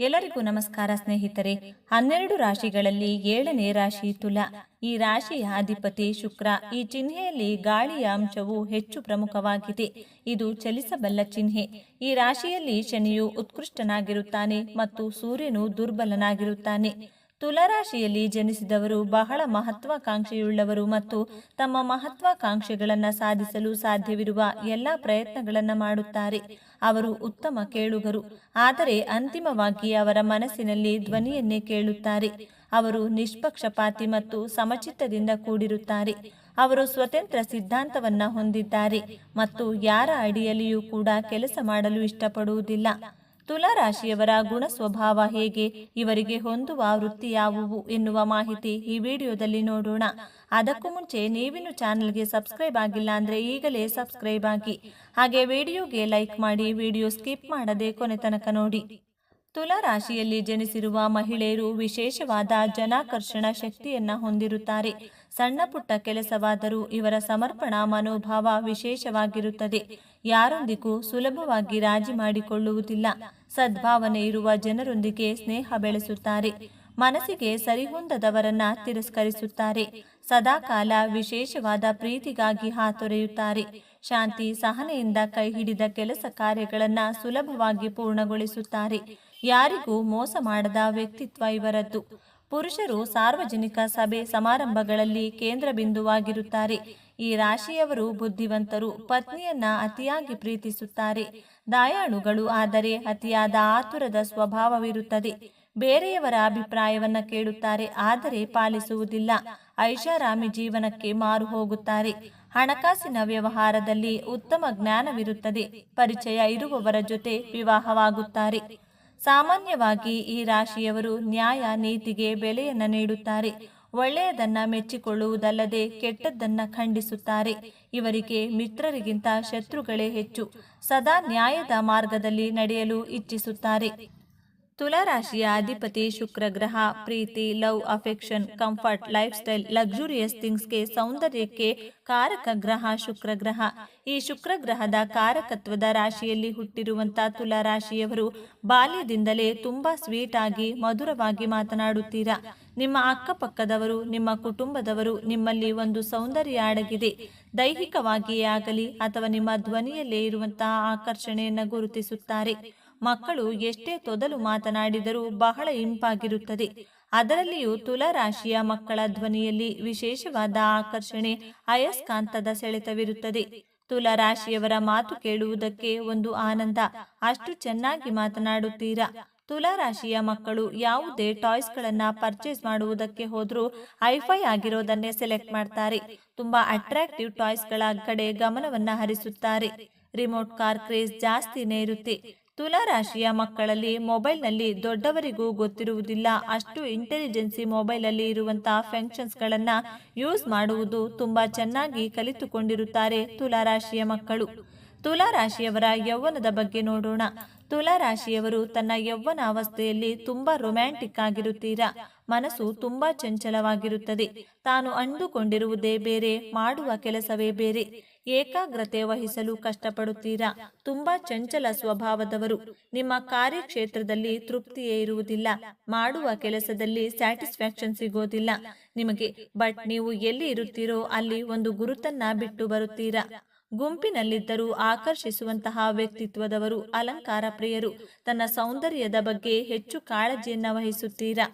ಎಲ್ಲರಿಗೂ ನಮಸ್ಕಾರ ಸ್ನೇಹಿತರೆ. ಹನ್ನೆರಡು ರಾಶಿಗಳಲ್ಲಿ ಏಳನೇ ರಾಶಿ ತುಲಾ. ಈ ರಾಶಿಯ ಅಧಿಪತಿ ಶುಕ್ರ. ಈ ಚಿಹ್ನೆಯಲ್ಲಿ ಗಾಳಿಯ ಅಂಶವು ಹೆಚ್ಚು ಪ್ರಮುಖವಾಗಿದೆ. ಇದು ಚಲಿಸಬಲ್ಲ ಚಿಹ್ನೆ. ಈ ರಾಶಿಯಲ್ಲಿ ಶನಿಯು ಉತ್ಕೃಷ್ಟನಾಗಿರುತ್ತಾನೆ ಮತ್ತು ಸೂರ್ಯನು ದುರ್ಬಲನಾಗಿರುತ್ತಾನೆ. ತುಲಾರಾಶಿಯಲ್ಲಿ ಜನಿಸಿದವರು ಬಹಳ ಮಹತ್ವಾಕಾಂಕ್ಷೆಯುಳ್ಳವರು ಮತ್ತು ತಮ್ಮ ಮಹತ್ವಾಕಾಂಕ್ಷೆಗಳನ್ನು ಸಾಧಿಸಲು ಸಾಧ್ಯವಿರುವ ಎಲ್ಲ ಪ್ರಯತ್ನಗಳನ್ನು ಮಾಡುತ್ತಾರೆ. ಅವರು ಉತ್ತಮ ಕೇಳುಗರು. ಆದರೆ ಅಂತಿಮವಾಗಿ ಅವರ ಮನಸ್ಸಿನಲ್ಲಿ ಧ್ವನಿಯನ್ನೇ ಕೇಳುತ್ತಾರೆ. ಅವರು ನಿಷ್ಪಕ್ಷಪಾತಿ ಮತ್ತು ಸಮಚಿತ್ತದಿಂದ ಕೂಡಿರುತ್ತಾರೆ. ಅವರು ಸ್ವತಂತ್ರ ಸಿದ್ಧಾಂತವನ್ನು ಹೊಂದಿದ್ದಾರೆ ಮತ್ತು ಯಾರ ಅಡಿಯಲ್ಲಿಯೂ ಕೂಡ ಕೆಲಸ ಮಾಡಲು ಇಷ್ಟಪಡುವುದಿಲ್ಲ. ತುಲಾ ರಾಶಿಯವರ ಗುಣ ಸ್ವಭಾವ ಹೇಗೆ, ಇವರಿಗೆ ಹೊಂದುವ ವೃತ್ತಿ ಯಾವುವು ಎನ್ನುವ ಮಾಹಿತಿ ಈ ವಿಡಿಯೋದಲ್ಲಿ ನೋಡೋಣ. ಅದಕ್ಕೂ ಮುಂಚೆ ನೀವಿನ್ನು ಚಾನೆಲ್ಗೆ ಸಬ್ಸ್ಕ್ರೈಬ್ ಆಗಿಲ್ಲ ಅಂದರೆ ಈಗಲೇ ಸಬ್ಸ್ಕ್ರೈಬ್ ಆಗಿ. ಹಾಗೆ ವಿಡಿಯೋಗೆ ಲೈಕ್ ಮಾಡಿ ವಿಡಿಯೋ ಸ್ಕಿಪ್ ಮಾಡದೆ ಕೊನೆ ತನಕ ನೋಡಿ. ತುಲಾ ರಾಶಿಯಲ್ಲಿ ಜನಿಸಿರುವ ಮಹಿಳೆಯರು ವಿಶೇಷವಾದ ಜನಾಕರ್ಷಣ ಶಕ್ತಿಯನ್ನ ಹೊಂದಿರುತ್ತಾರೆ. ಸಣ್ಣ ಪುಟ್ಟ ಕೆಲಸವಾದರೂ ಇವರ ಸಮರ್ಪಣಾ ಮನೋಭಾವ ವಿಶೇಷವಾಗಿರುತ್ತದೆ. ಯಾರೊಂದಿಗೂ ಸುಲಭವಾಗಿ ರಾಜಿ ಮಾಡಿಕೊಳ್ಳುವುದಿಲ್ಲ. ಸದ್ಭಾವನೆ ಇರುವ ಜನರೊಂದಿಗೆ ಸ್ನೇಹ ಬೆಳೆಸುತ್ತಾರೆ. ಮನಸ್ಸಿಗೆ ಸರಿಹೊಂದದವರನ್ನ ತಿರಸ್ಕರಿಸುತ್ತಾರೆ. ಸದಾಕಾಲ ವಿಶೇಷವಾದ ಪ್ರೀತಿಗಾಗಿ ಹಾತೊರೆಯುತ್ತಾರೆ. ಶಾಂತಿ ಸಹನೆಯಿಂದ ಕೈ ಹಿಡಿದ ಕೆಲಸ ಕಾರ್ಯಗಳನ್ನ ಸುಲಭವಾಗಿ ಪೂರ್ಣಗೊಳಿಸುತ್ತಾರೆ. ಯಾರಿಗೂ ಮೋಸ ಮಾಡದ ವ್ಯಕ್ತಿತ್ವ ಇವರದ್ದು. ಪುರುಷರು ಸಾರ್ವಜನಿಕ ಸಭೆ ಸಮಾರಂಭಗಳಲ್ಲಿ ಕೇಂದ್ರ ಬಿಂದುವಾಗಿರುತ್ತಾರೆ. ಈ ರಾಶಿಯವರು ಬುದ್ಧಿವಂತರು, ಪತ್ನಿಯನ್ನ ಅತಿಯಾಗಿ ಪ್ರೀತಿಸುತ್ತಾರೆ. ದಯಾಳುಗಳು ಆದರೆ ಅತಿಯಾದ ಆತುರದ ಸ್ವಭಾವವಿರುತ್ತದೆ. ಬೇರೆಯವರ ಅಭಿಪ್ರಾಯವನ್ನ ಕೇಳುತ್ತಾರೆ, ಆದರೆ ಪಾಲಿಸುವುದಿಲ್ಲ. ಐಷಾರಾಮಿ ಜೀವನಕ್ಕೆ ಮಾರು ಹೋಗುತ್ತಾರೆ. ಹಣಕಾಸಿನ ವ್ಯವಹಾರದಲ್ಲಿ ಉತ್ತಮ ಜ್ಞಾನವಿರುತ್ತದೆ. ಪರಿಚಯ ಇರುವವರ ಜೊತೆ ವಿವಾಹವಾಗುತ್ತಾರೆ. ಸಾಮಾನ್ಯವಾಗಿ ಈ ರಾಶಿಯವರು ನ್ಯಾಯ, ನೀತಿಗೆ ಬೆಲೆಯನ್ನ ನೀಡುತ್ತಾರೆ. ಒಳ್ಳೆಯದನ್ನ ಮೆಚ್ಚಿಕೊಳ್ಳುವುದಲ್ಲದೆ ಕೆಟ್ಟದ್ದನ್ನು ಖಂಡಿಸುತ್ತಾರೆ. ಇವರಿಗೆ ಮಿತ್ರರಿಗಿಂತ ಶತ್ರುಗಳೇ ಹೆಚ್ಚು. ಸದಾ ನ್ಯಾಯದ ಮಾರ್ಗದಲ್ಲಿ ನಡೆಯಲು ಇಚ್ಛಿಸುತ್ತಾರೆ. ತುಲಾರಾಶಿಯ ಅಧಿಪತಿ, ಶುಕ್ರ ಗ್ರಹ, ಪ್ರೀತಿ, love, affection, comfort lifestyle luxurious ಥಿಂಗ್ಸ್ಗೆ ಸೌಂದರ್ಯಕ್ಕೆ ಕಾರಕ ಗ್ರಹ, ಶುಕ್ರ ಗ್ರಹ. ಈ ಶುಕ್ರ ಗ್ರಹದ ಕಾರಕತ್ವದ ರಾಶಿಯಲ್ಲಿ ಹುಟ್ಟಿರುವಂತ ತುಲಾ ರಾಶಿಯವರು ಬಾಲ್ಯದಿಂದಲೇ ತುಂಬಾ ಸ್ವೀಟ್ ಆಗಿ, ಮಧುರವಾಗಿ ಮಾತನಾಡುತ್ತೀರಾ? ನಿಮ್ಮ ಅಕ್ಕಪಕ್ಕದವರು, ನಿಮ್ಮ ಕುಟುಂಬದವರು ನಿಮ್ಮಲ್ಲಿ ಒಂದು ಸೌಂದರ್ಯ ಅಡಗಿದೆ. ದೈಹಿಕವಾಗಿಯೇ ಆಗಲಿ ಅಥವಾ ನಿಮ್ಮ ಧ್ವನಿಯಲ್ಲೇ ಇರುವಂತಹ ಆಕರ್ಷಣೆಯನ್ನು ಗುರುತಿಸುತ್ತಾರೆ. ಮಕ್ಕಳು ಎಷ್ಟೇ ತೊದಲು ಮಾತನಾಡಿದರೂ ಬಹಳ ಇಂಪಾಗಿರುತ್ತದೆ. ಅದರಲ್ಲಿಯೂ ತುಲಾ ರಾಶಿಯ ಮಕ್ಕಳ ಧ್ವನಿಯಲ್ಲಿ ವಿಶೇಷವಾದ ಆಕರ್ಷಣೆ, ಅಯಸ್ಕಾಂತದ ಸೆಳೆತವಿರುತ್ತದೆ. ತುಲಾ ರಾಶಿಯವರ ಮಾತು ಕೇಳುವುದಕ್ಕೆ ಒಂದು ಆನಂದ. ಅಷ್ಟು ಚೆನ್ನಾಗಿ ಮಾತನಾಡುತ್ತೀರಾ? ತುಲಾ ರಾಶಿಯ ಮಕ್ಕಳು ಯಾವುದೇ ಟಾಯ್ಸ್ಗಳನ್ನು ಪರ್ಚೇಸ್ ಮಾಡುವುದಕ್ಕೆ ಹೋದ್ರೂ ಐಫೈ ಆಗಿರೋದನ್ನೇ ಸೆಲೆಕ್ಟ್ ಮಾಡ್ತಾರೆ. ತುಂಬಾ ಅಟ್ರಾಕ್ಟಿವ್ ಟಾಯ್ಸ್ಗಳ ಕಡೆ ಗಮನವನ್ನ ಹರಿಸುತ್ತಾರೆ. ರಿಮೋಟ್ ಕಾರ್ ಕ್ರೇಜ್ ಜಾಸ್ತಿನೇ ಇರುತ್ತೆ. ತುಲಾ ರಾಶಿಯ ಮಕ್ಕಳಲ್ಲಿ ಮೊಬೈಲ್ನಲ್ಲಿ ದೊಡ್ಡವರಿಗೂ ಗೊತ್ತಿರುವುದಿಲ್ಲ. ಅಷ್ಟು ಇಂಟೆಲಿಜೆನ್ಸಿ ಮೊಬೈಲಲ್ಲಿ ಇರುವಂತಹ ಫಂಕ್ಷನ್ಸ್ಗಳನ್ನು ಯೂಸ್ ಮಾಡುವುದು ತುಂಬಾ ಚೆನ್ನಾಗಿ ಕಲಿತುಕೊಂಡಿರುತ್ತಾರೆ ತುಲಾ ರಾಶಿಯ ಮಕ್ಕಳು. ತುಲಾ ರಾಶಿಯವರ ಯೌವನದ ಬಗ್ಗೆ ನೋಡೋಣ. ತುಲಾ ರಾಶಿಯವರು ತನ್ನ ಯೌವನ ಅವಸ್ಥೆಯಲ್ಲಿ ತುಂಬಾ ರೊಮ್ಯಾಂಟಿಕ್ ಆಗಿರುತ್ತೀರಾ? ಮನಸ್ಸು ತುಂಬಾ ಚಂಚಲವಾಗಿರುತ್ತದೆ. ತಾನು ಅಂದುಕೊಂಡಿರುವುದೇ ಬೇರೆ, ಮಾಡುವ ಕೆಲಸವೇ ಬೇರೆ. ಏಕಾಗ್ರತೆ ವಹಿಸಲು ಕಷ್ಟಪಡುತ್ತೀರಾ? ತುಂಬಾ ಚಂಚಲ ಸ್ವಭಾವದವರು. ನಿಮ್ಮ ಕಾರ್ಯಕ್ಷೇತ್ರದಲ್ಲಿ ತೃಪ್ತಿಯೇ ಇರುವುದಿಲ್ಲ. ಮಾಡುವ ಕೆಲಸದಲ್ಲಿ ಸ್ಯಾಟಿಸ್ಫ್ಯಾಕ್ಷನ್ ಸಿಗೋದಿಲ್ಲ. ನಿಮಗೆ ಬಟ್ ನೀವು ಎಲ್ಲಿ ಇರುತ್ತೀರೋ ಅಲ್ಲಿ ಒಂದು ಗುರುತನ್ನ ಬಿಟ್ಟು ಬರುತ್ತೀರಾ? ಗುಂಪಿನಲ್ಲಿದ್ದರೂ ಆಕರ್ಷಿಸುವಂತಹ ವ್ಯಕ್ತಿತ್ವದವರು ಅಲಂಕಾರ ಪ್ರಿಯರು ತನ್ನ ಸೌಂದರ್ಯದ ಬಗ್ಗೆ ಹೆಚ್ಚು ಕಾಳಜಿಯನ್ನ ವಹಿಸುತ್ತೀರಾ?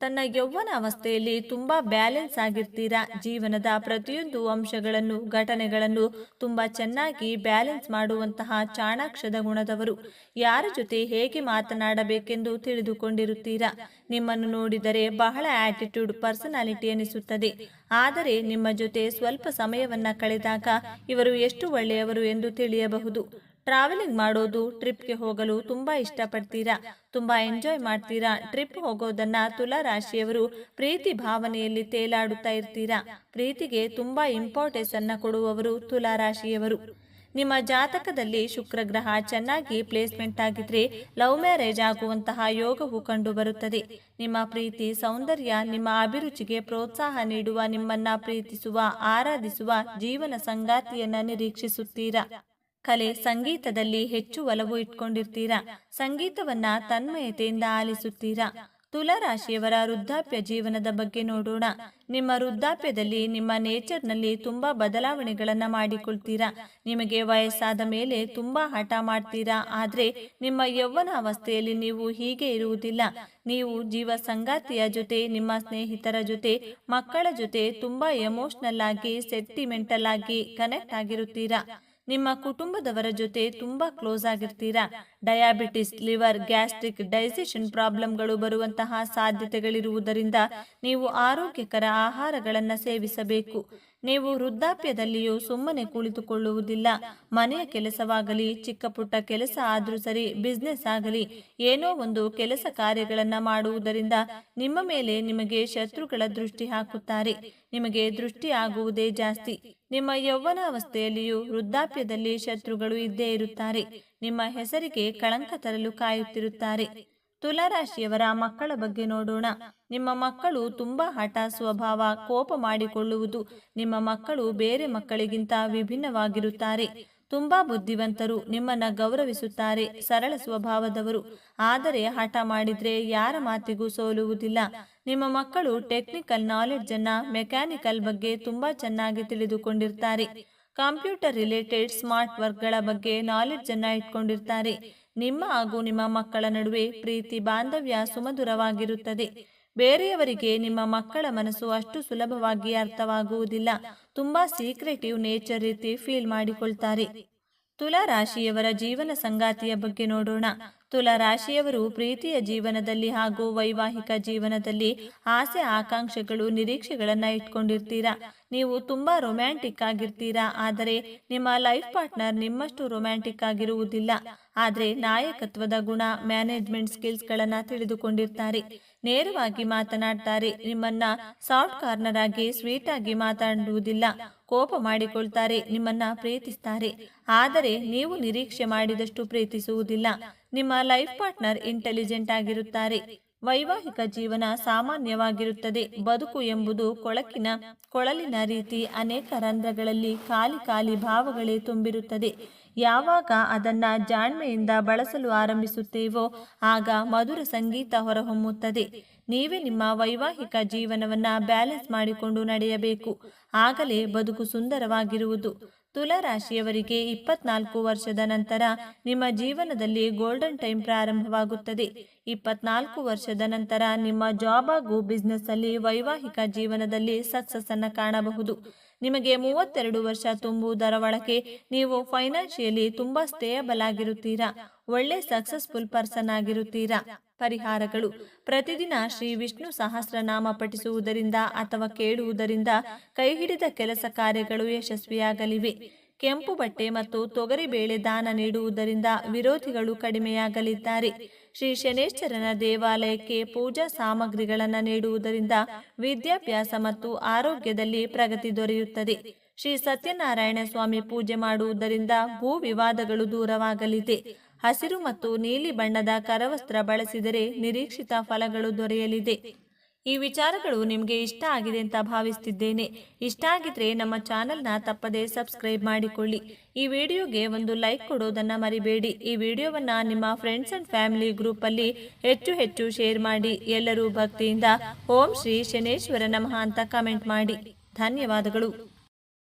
ತನ್ನ ಯೌವನ ಅವಸ್ಥೆಯಲ್ಲಿ ತುಂಬಾ ಬ್ಯಾಲೆನ್ಸ್ ಆಗಿರ್ತೀರಾ? ಜೀವನದ ಪ್ರತಿಯೊಂದು ಅಂಶಗಳನ್ನು, ಘಟನೆಗಳನ್ನು ತುಂಬಾ ಚೆನ್ನಾಗಿ ಬ್ಯಾಲೆನ್ಸ್ ಮಾಡುವಂತಹ ಚಾಣಾಕ್ಷದ ಗುಣದವರು. ಯಾರ ಜೊತೆ ಹೇಗೆ ಮಾತನಾಡಬೇಕೆಂದು ತಿಳಿದುಕೊಂಡಿರುತ್ತೀರಾ? ನಿಮ್ಮನ್ನು ನೋಡಿದರೆ ಬಹಳ ಆಟಿಟ್ಯೂಡ್ ಪರ್ಸನಾಲಿಟಿ ಅನಿಸುತ್ತದೆ ಆದರೆ ನಿಮ್ಮ ಜೊತೆ ಸ್ವಲ್ಪ ಸಮಯವನ್ನ ಕಳೆದಾಗ ಇವರು ಎಷ್ಟು ಒಳ್ಳೆಯವರು ಎಂದು ತಿಳಿಯಬಹುದು. ಟ್ರಾವೆಲಿಂಗ್ ಮಾಡೋದು ಟ್ರಿಪ್ಗೆ ಹೋಗಲು ತುಂಬಾ ಇಷ್ಟಪಡ್ತೀರಾ? ತುಂಬಾ ಎಂಜಾಯ್ ಮಾಡ್ತೀರಾ? ಟ್ರಿಪ್ ಹೋಗೋದನ್ನ ತುಲಾ ರಾಶಿಯವರು ಪ್ರೀತಿ ಭಾವನೆಯಲ್ಲಿ ತೇಲಾಡುತ್ತಾ ಇರ್ತೀರಾ? ಪ್ರೀತಿಗೆ ತುಂಬಾ ಇಂಪಾರ್ಟೆನ್ಸ್ ಅನ್ನ ಕೊಡುವವರು ತುಲಾ ರಾಶಿಯವರು. ನಿಮ್ಮ ಜಾತಕದಲ್ಲಿ ಶುಕ್ರ ಗ್ರಹ ಚೆನ್ನಾಗಿ ಪ್ಲೇಸ್ಮೆಂಟ್ ಆಗಿದ್ರೆ ಲವ್ ಮ್ಯಾರೇಜ್ ಆಗುವಂತಹ ಯೋಗವು ಕಂಡು ಬರುತ್ತದೆ. ನಿಮ್ಮ ಪ್ರೀತಿ, ಸೌಂದರ್ಯ, ನಿಮ್ಮ ಅಭಿರುಚಿಗೆ ಪ್ರೋತ್ಸಾಹ ನೀಡುವ ನಿಮ್ಮನ್ನ ಪ್ರೀತಿಸುವ, ಆರಾಧಿಸುವ ಜೀವನ ಸಂಗಾತಿಯನ್ನ ನಿರೀಕ್ಷಿಸುತ್ತೀರಾ? ಕಲೆ ಸಂಗೀತದಲ್ಲಿ ಹೆಚ್ಚು ಒಲವು ಇಟ್ಕೊಂಡಿರ್ತೀರಾ? ಸಂಗೀತವನ್ನ ತನ್ಮಯತೆಯಿಂದ ಆಲಿಸುತ್ತೀರಾ? ತುಲಾರಾಶಿಯವರ ವೃದ್ಧಾಪ್ಯ ಜೀವನದ ಬಗ್ಗೆ ನೋಡೋಣ. ನಿಮ್ಮ ವೃದ್ಧಾಪ್ಯದಲ್ಲಿ ನಿಮ್ಮ ನೇಚರ್ನಲ್ಲಿ ತುಂಬಾ ಬದಲಾವಣೆಗಳನ್ನ ಮಾಡಿಕೊಳ್ತೀರಾ? ನಿಮಗೆ ವಯಸ್ಸಾದ ಮೇಲೆ ತುಂಬಾ ಹಠ ಮಾಡ್ತೀರಾ? ಆದ್ರೆ ನಿಮ್ಮ ಯೌವನ ಅವಸ್ಥೆಯಲ್ಲಿ ನೀವು ಹೀಗೆ ಇರುವುದಿಲ್ಲ. ನೀವು ಜೀವ ಸಂಗಾತಿಯ ಜೊತೆ, ನಿಮ್ಮ ಸ್ನೇಹಿತರ ಜೊತೆ, ಮಕ್ಕಳ ಜೊತೆ ತುಂಬಾ ಎಮೋಷನಲ್ ಆಗಿ ಸೆಂಟಿಮೆಂಟಲ್ ಆಗಿ ಕನೆಕ್ಟ್ ಆಗಿರುತ್ತೀರಾ? ನಿಮ್ಮ ಕುಟುಂಬದವರ ಜೊತೆ ತುಂಬಾ ಕ್ಲೋಸ್ ಆಗಿರ್ತೀರಾ? ಡಯಾಬಿಟಿಸ್, ಲಿವರ್, ಗ್ಯಾಸ್ಟ್ರಿಕ್ ಡೈಜೆಷನ್ ಪ್ರಾಬ್ಲಮ್ಗಳು ಬರುವಂತಹ ಸಾಧ್ಯತೆಗಳಿರುವುದರಿಂದ ನೀವು ಆರೋಗ್ಯಕರ ಆಹಾರಗಳನ್ನು ಸೇವಿಸಬೇಕು. ನೀವು ವೃದ್ಧಾಪ್ಯದಲ್ಲಿಯೂ ಸುಮ್ಮನೆ ಕುಳಿತುಕೊಳ್ಳುವುದಿಲ್ಲ. ಮನೆಯ ಕೆಲಸವಾಗಲಿ, ಚಿಕ್ಕ ಪುಟ್ಟ ಕೆಲಸ ಆದರೂ ಸರಿ, ಬಿಸ್ನೆಸ್ ಆಗಲಿ, ಏನೋ ಒಂದು ಕೆಲಸ ಕಾರ್ಯಗಳನ್ನು ಮಾಡುವುದರಿಂದ ನಿಮ್ಮ ಮೇಲೆ ನಿಮಗೆ ಶತ್ರುಗಳ ದೃಷ್ಟಿ ಹಾಕುತ್ತಾರೆ. ನಿಮಗೆ ದೃಷ್ಟಿ ಆಗುವುದೇ ಜಾಸ್ತಿ. ನಿಮ್ಮ ಯೌವನಾವಸ್ಥೆಯಲ್ಲಿಯೂ ವೃದ್ಧಾಪ್ಯದಲ್ಲಿ ಶತ್ರುಗಳು ಇದ್ದೇ ಇರುತ್ತಾರೆ. ನಿಮ್ಮ ಹೆಸರಿಗೆ ಕಳಂಕ ತರಲು ಕಾಯುತ್ತಿರುತ್ತಾರೆ. ತುಲಾರಾಶಿಯವರ ಮಕ್ಕಳ ಬಗ್ಗೆ ನೋಡೋಣ. ನಿಮ್ಮ ಮಕ್ಕಳು ತುಂಬಾ ಹಠ ಸ್ವಭಾವ ಕೋಪ ಮಾಡಿಕೊಳ್ಳುವುದು ನಿಮ್ಮ ಮಕ್ಕಳು ಬೇರೆ ಮಕ್ಕಳಿಗಿಂತ ವಿಭಿನ್ನವಾಗಿರುತ್ತಾರೆ. ತುಂಬಾ ಬುದ್ಧಿವಂತರು ನಿಮ್ಮನ್ನ ಗೌರವಿಸುತ್ತಾರೆ, ಸರಳ ಸ್ವಭಾವದವರು. ಆದರೆ ಹಠ ಮಾಡಿದ್ರೆ ಯಾರ ಮಾತಿಗೂ ಸೋಲುವುದಿಲ್ಲ. ನಿಮ್ಮ ಮಕ್ಕಳು ಟೆಕ್ನಿಕಲ್ ನಾಲೆಡ್ಜ್ ಅನ್ನ ಮೆಕ್ಯಾನಿಕಲ್ ಬಗ್ಗೆ ತುಂಬಾ ಚೆನ್ನಾಗಿ ತಿಳಿದುಕೊಂಡಿರ್ತಾರೆ. ಕಂಪ್ಯೂಟರ್ ರಿಲೇಟೆಡ್ ಸ್ಮಾರ್ಟ್ ವರ್ಕ್ಗಳ ಬಗ್ಗೆ ನಾಲೆಡ್ಜ್ ಅನ್ನ ಇಟ್ಕೊಂಡಿರ್ತಾರೆ. ನಿಮ್ಮ ಹಾಗೂ ನಿಮ್ಮ ಮಕ್ಕಳ ನಡುವೆ ಪ್ರೀತಿ, ಬಾಂಧವ್ಯ ಸುಮಧುರವಾಗಿರುತ್ತದೆ. ಬೇರೆಯವರಿಗೆ ನಿಮ್ಮ ಮಕ್ಕಳ ಮನಸ್ಸು ಅಷ್ಟು ಸುಲಭವಾಗಿ ಅರ್ಥವಾಗುವುದಿಲ್ಲ. ತುಂಬಾ ಸೀಕ್ರೆಟಿವ್ ನೇಚರ್ ರೀತಿ ಫೀಲ್ ಮಾಡಿಕೊಳ್ತಾರೆ. ತುಲಾ ರಾಶಿಯವರ ಜೀವನ ಸಂಗಾತಿಯ ಬಗ್ಗೆ ನೋಡೋಣ. ತುಲಾ ರಾಶಿಯವರು ಪ್ರೀತಿಯ ಜೀವನದಲ್ಲಿ ಹಾಗೂ ವೈವಾಹಿಕ ಜೀವನದಲ್ಲಿ ಆಸೆ ಆಕಾಂಕ್ಷೆಗಳು ನಿರೀಕ್ಷೆಗಳನ್ನು ಇಟ್ಕೊಂಡಿರ್ತೀರಾ? ನೀವು ತುಂಬಾ ರೊಮ್ಯಾಂಟಿಕ್ ಆಗಿರ್ತೀರಾ? ಆದರೆ ನಿಮ್ಮ ಲೈಫ್ ಪಾರ್ಟ್ನರ್ ನಿಮ್ಮಷ್ಟು ರೊಮ್ಯಾಂಟಿಕ್ ಆಗಿರುವುದಿಲ್ಲ. ಆದರೆ ನಾಯಕತ್ವದ ಗುಣ ಮ್ಯಾನೇಜ್ಮೆಂಟ್ ಸ್ಕಿಲ್ಸ್ಗಳನ್ನು ತಿಳಿದುಕೊಂಡಿರ್ತಾರೆ. ನೇರವಾಗಿ ಮಾತನಾಡ್ತಾರೆ. ನಿಮ್ಮನ್ನ ಸಾಫ್ಟ್ ಕಾರ್ನರ್ ಆಗಿ ಸ್ವೀಟ್ ಆಗಿ ಮಾತಾಡುವುದಿಲ್ಲ. ಕೋಪ ಮಾಡಿಕೊಳ್ತಾರೆ, ನಿಮ್ಮನ್ನ ಪ್ರೀತಿಸ್ತಾರೆ. ಆದರೆ ನೀವು ನಿರೀಕ್ಷೆ ಮಾಡಿದಷ್ಟು ಪ್ರೀತಿಸುವುದಿಲ್ಲ. ನಿಮ್ಮ ಲೈಫ್ ಪಾರ್ಟ್ನರ್ ಇಂಟೆಲಿಜೆಂಟ್ ಆಗಿರುತ್ತಾರೆ. ವೈವಾಹಿಕ ಜೀವನ ಸಾಮಾನ್ಯವಾಗಿರುತ್ತದೆ. ಬದುಕು ಎಂಬುದು ಕೊಳಕಿನ, ಕೊಳಲಿನ ರೀತಿ ಅನೇಕ ರಂಧ್ರಗಳಲ್ಲಿ ಖಾಲಿ ಖಾಲಿ ಭಾವಗಳೇ ತುಂಬಿರುತ್ತದೆ. ಯಾವಾಗ ಅದನ್ನು ಜಾಣ್ಮೆಯಿಂದ ಬಳಸಲು ಆರಂಭಿಸುತ್ತೇವೋ ಆಗ ಮಧುರ ಸಂಗೀತ ಹೊರಹೊಮ್ಮುತ್ತದೆ. ನೀವೇ ನಿಮ್ಮ ವೈವಾಹಿಕ ಜೀವನವನ್ನ ಬ್ಯಾಲೆನ್ಸ್ ಮಾಡಿಕೊಂಡು ನಡೆಯಬೇಕು. ಆಗಲೇ ಬದುಕು ಸುಂದರವಾಗಿರುವುದು. ತುಲಾ ರಾಶಿಯವರಿಗೆ ಇಪ್ಪತ್ನಾಲ್ಕು ವರ್ಷದ ನಂತರ ನಿಮ್ಮ ಜೀವನದಲ್ಲಿ ಗೋಲ್ಡನ್ ಟೈಮ್ ಪ್ರಾರಂಭವಾಗುತ್ತದೆ. ಇಪ್ಪತ್ನಾಲ್ಕು ವರ್ಷದ ನಂತರ ನಿಮ್ಮ ಜಾಬ್ ಹಾಗೂ ಬಿಸ್ನೆಸ್ ಅಲ್ಲಿ ವೈವಾಹಿಕ ಜೀವನದಲ್ಲಿ ಸಕ್ಸಸ್ ಅನ್ನು ಕಾಣಬಹುದು. ನಿಮಗೆ ಮೂವತ್ತೆರಡು ವರ್ಷ ತುಂಬುವುದರ ಒಳಗೆ ನೀವು ಫೈನಾನ್ಷಿಯಲಿ ತುಂಬಾ ಸ್ಟೇಯಬಲ್ ಆಗಿರುತ್ತೀರಾ ಒಳ್ಳೆ ಸಕ್ಸಸ್ಫುಲ್ ಪರ್ಸನ್ ಆಗಿರುತ್ತೀರಾ? ಪರಿಹಾರಗಳು. ಪ್ರತಿದಿನ ಶ್ರೀ ವಿಷ್ಣು ಸಹಸ್ರನಾಮ ಪಠಿಸುವುದರಿಂದ ಅಥವಾ ಕೇಳುವುದರಿಂದ ಕೈ ಹಿಡಿದ ಕೆಲಸ ಕಾರ್ಯಗಳು ಯಶಸ್ವಿಯಾಗಲಿವೆ. ಕೆಂಪು ಬಟ್ಟೆ ಮತ್ತು ತೊಗರಿ ಬೇಳೆ ದಾನ ನೀಡುವುದರಿಂದ ವಿರೋಧಿಗಳು ಕಡಿಮೆಯಾಗಲಿದ್ದಾರೆ. ಶ್ರೀ ಶನೇಶ್ವರನ ದೇವಾಲಯಕ್ಕೆ ಪೂಜಾ ಸಾಮಗ್ರಿಗಳನ್ನು ನೀಡುವುದರಿಂದ ವಿದ್ಯಾಭ್ಯಾಸ ಮತ್ತು ಆರೋಗ್ಯದಲ್ಲಿ ಪ್ರಗತಿ ದೊರೆಯುತ್ತದೆ. ಶ್ರೀ ಸತ್ಯನಾರಾಯಣ ಸ್ವಾಮಿ ಪೂಜೆ ಮಾಡುವುದರಿಂದ ಭೂ ವಿವಾದಗಳು ದೂರವಾಗಲಿದೆ. ಹಸಿರು ಮತ್ತು ನೀಲಿ ಬಣ್ಣದ ಕರವಸ್ತ್ರ ಬಳಸಿದರೆ ನಿರೀಕ್ಷಿತ ಫಲಗಳು ದೊರೆಯಲಿದೆ. ಈ ವಿಚಾರಗಳು ನಿಮಗೆ ಇಷ್ಟ ಆಗಿದೆ ಅಂತ ಭಾವಿಸ್ತಿದ್ದೇನೆ. ಇಷ್ಟ ಆಗಿದ್ರೆ ನಮ್ಮ ಚಾನೆಲ್ನ ತಪ್ಪದೇ ಸಬ್ಸ್ಕ್ರೈಬ್ ಮಾಡಿಕೊಳ್ಳಿ. ಈ ವಿಡಿಯೋಗೆ ಒಂದು ಲೈಕ್ ಕೊಡೋದನ್ನು ಮರಿಬೇಡಿ. ಈ ವಿಡಿಯೋವನ್ನು ನಿಮ್ಮ ಫ್ರೆಂಡ್ಸ್ ಅಂಡ್ ಫ್ಯಾಮಿಲಿ ಗ್ರೂಪಲ್ಲಿ ಹೆಚ್ಚು ಹೆಚ್ಚು ಶೇರ್ ಮಾಡಿ. ಎಲ್ಲರೂ ಭಕ್ತಿಯಿಂದ ಓಂ ಶ್ರೀ ಶನೇಶ್ವರ ನಮಃ ಅಂತ ಕಮೆಂಟ್ ಮಾಡಿ. ಧನ್ಯವಾದಗಳು.